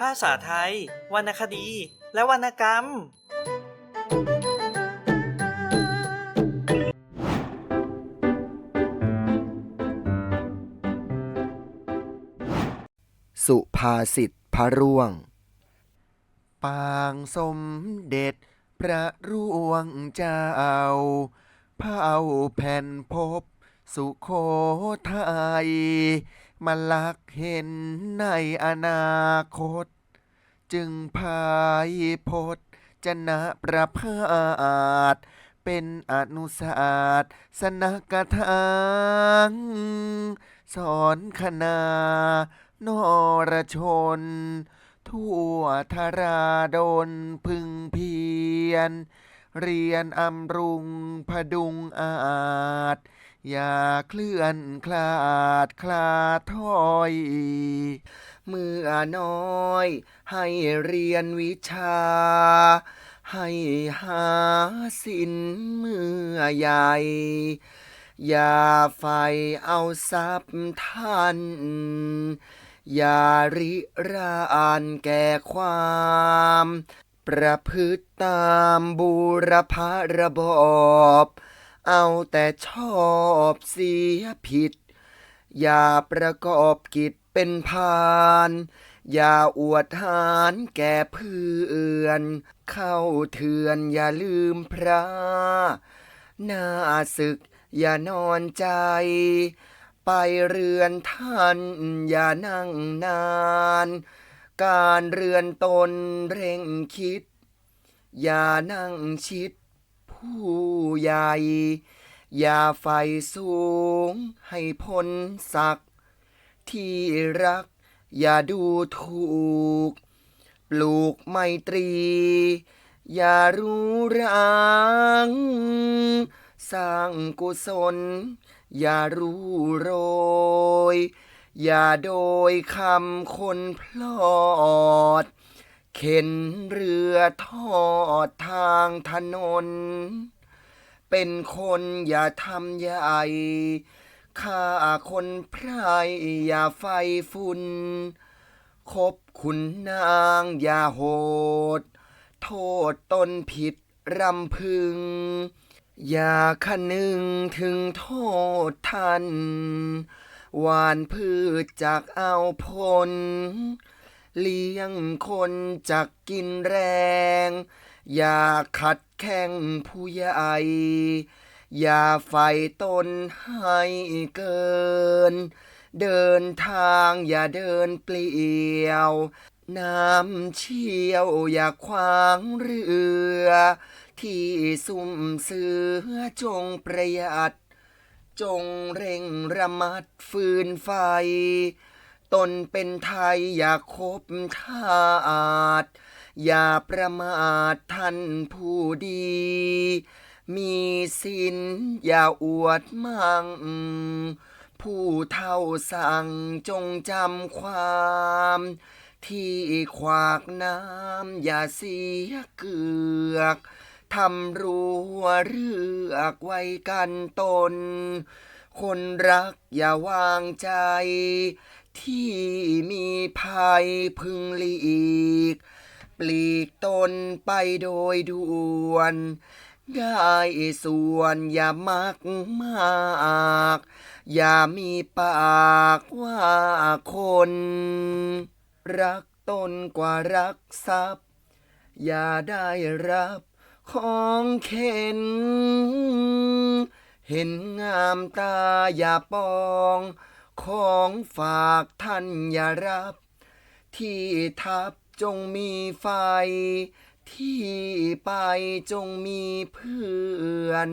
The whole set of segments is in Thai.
ภาษาไทย วรรณคดี และวรรณกรรม สุภาษิตพระร่วง ปางสมเด็จพระร่วงเจ้าเผ่าแผ่นพบสุโขทัย มาลักเห็นในอนาคต จึงพายพจน์จนะประพาสเป็นอนุศาสตสนกทางสอนคณานรชน ทั่วธาราดนพึงเพียร เรียนอำรุงพดุงอาจ อย่าเคลื่อนคลาดคลาถอย เมื่อน้อย ให้เรียนวิชา ให้หาสินเมื่อใหญ่ อย่าไฟเอาทรัพย์ท่าน อย่าริรานแก่ความประพฤติตามบูรพระบอบ เอาแต่ชอบเสียผิด อย่าประกอบกิจเป็นพาน อย่าอวดหานแก่เพื่อน เข้าเถือนอย่าลืมพระหน้าศึกอย่านอนใจ ไปเรือนท่านอย่านั่งนาน การเรือนตนเร่งคิด อย่านั่งชิด ผู้ใหญ่ อย่าไฟสูงให้พ้นศักดิ์ที่รัก อย่าดูถูก ปลูกไมตรี อย่ารู้รังสร้างกุศล อย่ารู้โรย อย่าโดยคำคนพลอด เข็นเรือทอดทางถนน เป็นคนอย่าทำใหญ่ฆ่าคนพรายอย่าไฟฝุ่นคบคุณนางอย่าโหด โทษตนผิดรำพึง อย่าคนึงถึงโทษท่าน หวานพืชจากเอาผล เลี้ยงคนจากกินแรง อย่าขัดแข้งผู้ใหญ่อย่าไฟตนให้เกิน เดินทางอย่าเดินเปลี่ยว น้ำเชี่ยวอย่าขวางเรือ ที่ซุ่มเสือจงประหยัด จงเร่งระมัดฟืนไฟ ตนเป็นไทยอย่าคบทาสอย่าประมาทท่านผู้ดี มีสินอย่าอวดมั่งผู้เท่าสั่งจงจำความ ที่ขวากน้ำอย่าเสียเกือกทำรัวเรือกไว้กันตน คนรักอย่าวางใจ ที่มีภัยพึงหลีก ปลีกตนไปโดยด่วน ได้ส่วนอย่ามักมาก อย่ามีปากว่าคน รักตนกว่ารักทรัพย์ อย่าได้รับของเข็น เห็นงามตาอย่าปอง ของฝากท่านอย่ารับ ที่ทับจงมีไฟ ที่ไปจงมีเพื่อน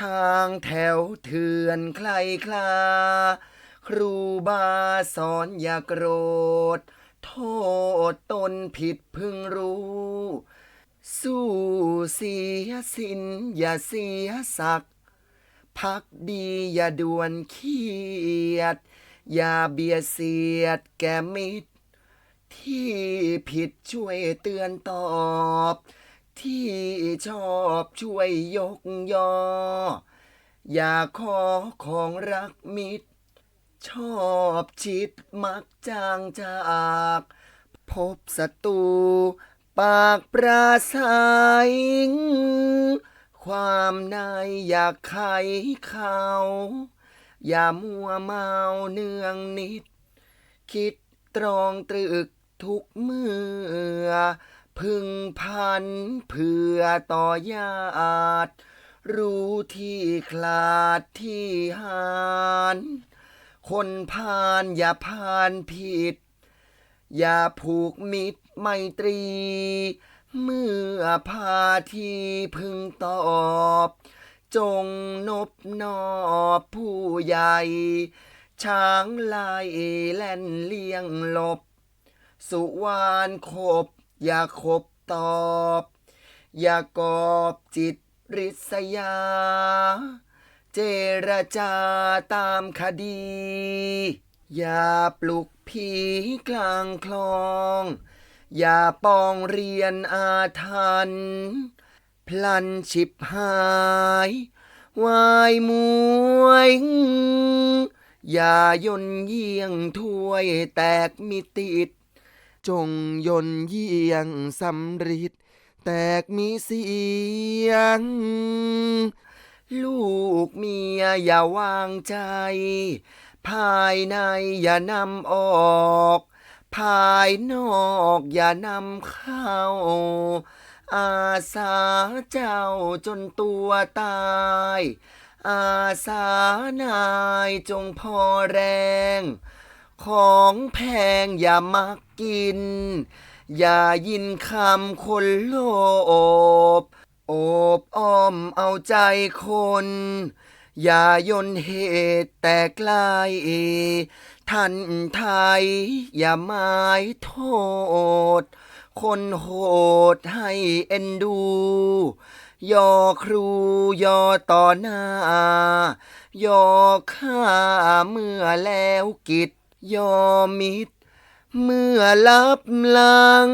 ทางแถวเถื่อนใครคลา ครูบาสอนอย่าโกรธ โทษตนผิดพึงรู้ สู้เสียสินอย่าเสียศักดิ์ พักดีอย่าด่วนเคียด อย่าเบียดเสียดแก่มิตร ที่ผิดช่วยเตือนตอบ ที่ชอบช่วยยกยอ อย่าขอของรักมิตร ชอบชิดมักจางจาก พบศัตรูปากปราศัย ความในอยากไขเขา อย่ามัวเมาเนืองนิด คิดตรองตรึกทุกเมื่อ พึงพันเพื่อต่อญาติรู้ที่คลาดที่หานคนพาลอย่าพานผิด อย่าผูกมิตรไมตรี เมื่อพาที่พึงตอบ จงนบนอบผู้ใหญ่ ช้างลายแล่นเลี้ยงหลบ สุวานขบ อย่าขบตอบ อย่ากอบจิตริษยา เจรจาตามคดี อย่าปลุกผีกลางคลอง อย่าปองเรียนอาทัน พลันฉิบหาย วายมวย อย่ายนเยี่ยงถ้วยแตกมิติด จงยนเยี่ยงสำริดแตกมีเสียง ลูกเมียอย่าวางใจ ภายในอย่านำออก ภายนอกอย่านำเข้า อาสาเจ้าจนตัวตาย อาสานายจงพอแรง ของแพงอย่ามักกิน อย่ายินคำคนโลภโอบอ้อมเอาใจคน อย่ายนเหตุแต่ไกล ท่านไทย อย่าหมายโทษ คนโหดให้เอ็นดู ยอครูยอต่อหน้า ยอข้าเมื่อแล้วกิจยอมิตร เมื่อลับหลัง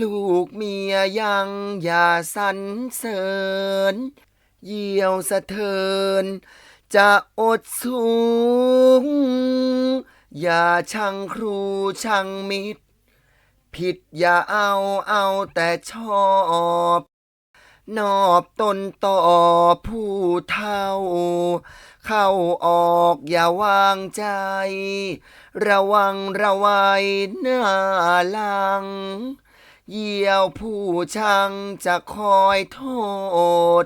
ลูกเมียยังอย่าสรรเสริญ เยี่ยวสะเทิน จะอดสูง อย่าชังครูชังมิตร ผิดอย่าเอาเอาแต่ชอบ นอบตนต่อผู้เท่า เข้าออกอย่าวางใจ ระวังระวัยหน้าหลัง เยี่ยวผู้ชังจะคอยโทษ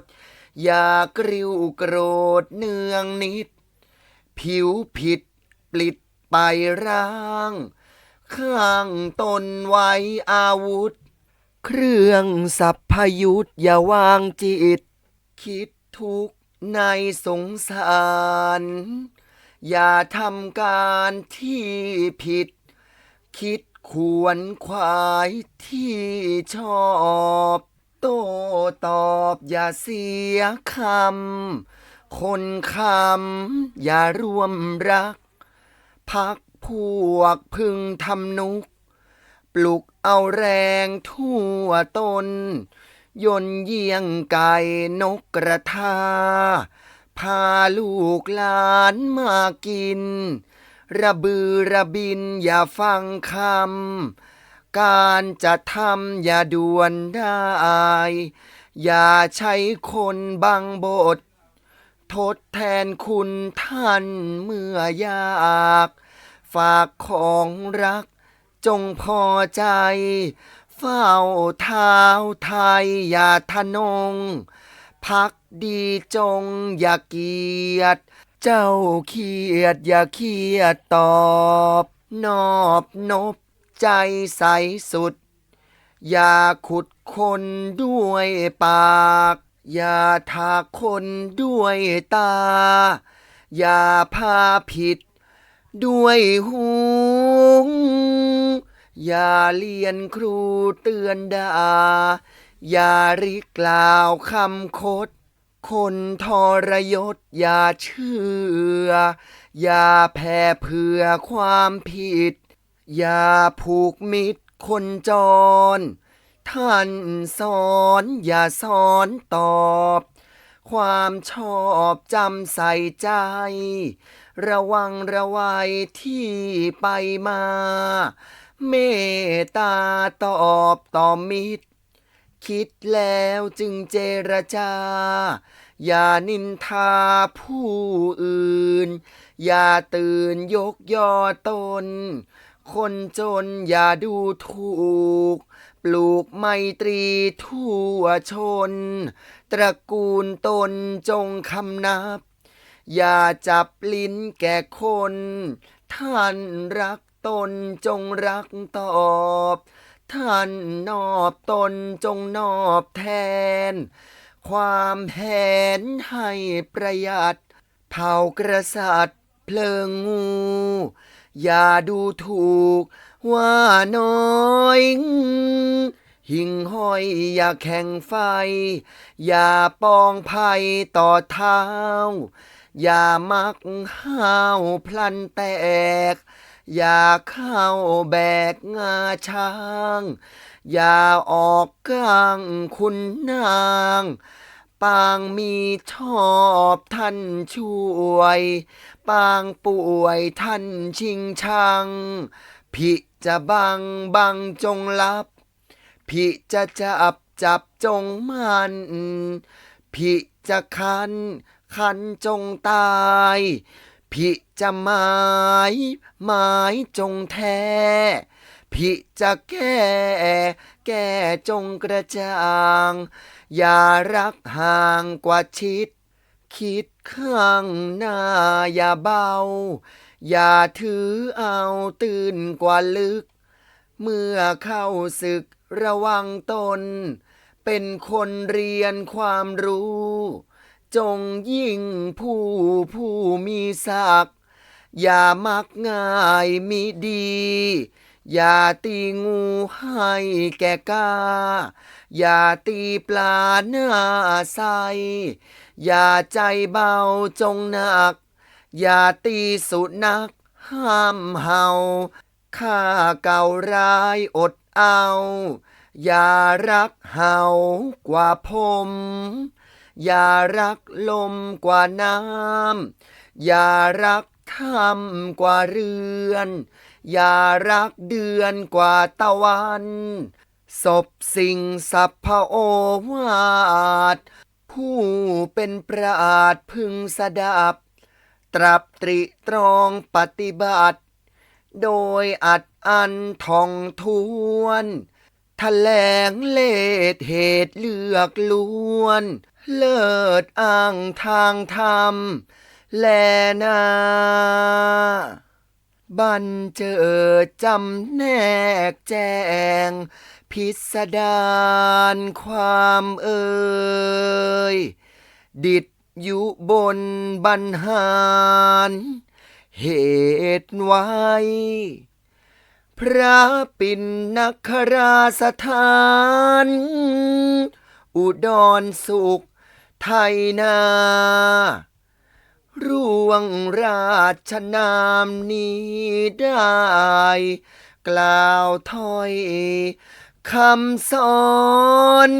อย่ากริ้วโกรธเนืองนิด ผิวผิดปลิดไปร่าง ข้างตนไว้อาวุธ เครื่องสัพพยุทธอย่าวางจิต คิดทุกในสงสาร อย่าทำการที่ผิด คิดควรควายที่ชอบ โตตอบอย่าเสียคำ คนคำอย่าร่วมรัก พักพวกพึงทำนุก ปลุกเอาแรงทั่วตน ยนเยี่ยงไก่นกกระทา พาลูกหลานมากิน ระบือระบินอย่าฟังคำ การจะทำอย่าด่วนได้ อย่าใช้คนบังบท ทดแทนคุณท่านเมื่อยาก ฝากของรักจงพอใจ เฝ้าเท้าไทยอย่าทะนง พักดีจงอย่าเกียด เจ้าเขียดอย่าเขียดตอบ นอบนบ ใจใสสุด อย่าขุดคนด้วยปาก อย่าทาคนด้วยตา อย่าพาผิดด้วยหูอย่าเลียนครูเตือนด่า อย่าริกล่าวคำคด คนทรยศอย่าเชื่อ อย่าแผ่เผื่อความผิด อย่าผูกมิตรคนจร ท่านสอนอย่าสอนตอบ ความชอบจำใส่ใจ ระวังระวัยที่ไปมา เมตตาตอบต่อมิตร คิดแล้วจึงเจรจา อย่านินทาผู้อื่น อย่าตื่นยกยอตน คนจนอย่าดูถูก ปลูกไมตรีทั่วชน ตระกูลตนจงคำนับ อย่าจับลิ้นแก่คน ท่านรักตนจงรักตอบ ท่านนอบตนจงนอบแทน ความแหนให้ประหยัด เผากระสัดเพลิงงู อย่าดูถูกว่าน้อยหิ่งห้อยอย่าแข่งไฟ อย่าปองภัยต่อเท้า อย่ามักห้าวพลันแตก อย่าเข้าแบกงาช้าง อย่าออกกลางคุณนาง ปางมีชอบท่านช่วย ปางป่วยท่านชิงชัง พิจะบังบังจงรับ พิจะจับจับจงมัน พิจะคันคันจงตาย พิจะหมายหมายจงแท้ พิจะแก้ แก้จงกระจ่าง อย่ารักห่างกว่าชิด คิดข้างหน้าอย่าเบา อย่าถือเอาตื่นกว่าลึก เมื่อเข้าศึกระวังตน เป็นคนเรียนความรู้ จงยิ่งผู้ผู้มีศักดิ์อย่ามักง่ายมิดี อย่าตีงูให้แก่กา อย่าตีปลาหน้าใส อย่าใจเบาจงหนัก อย่าตีสุนัขห้ามเห่าข้าเก่าร้ายอดเอา อย่ารักเห่ากว่าผม อย่ารักลมกว่าน้ำ อย่ารักถ้ำกว่าเรือน อย่ารักเดือนกว่าตะวันศพสิ่งสัพพโอวาทผู้เป็นประาดพึงสดับ ตรับตริตรองปฏิบัติ โดยอัดอันทองทวนแถลงเลดเหตุเลือกล้วน เลิศอ้างทางธรรม แลนา บันเจอจำแนกแจง พิสดารความเอ่ยดิดอยู่บนบันหารเหตุไว้ พระปินนคราสถาน อุดรสุขไทยนา ร่วงราชนามนี้ได้ กล่าวถ้อยคำสอน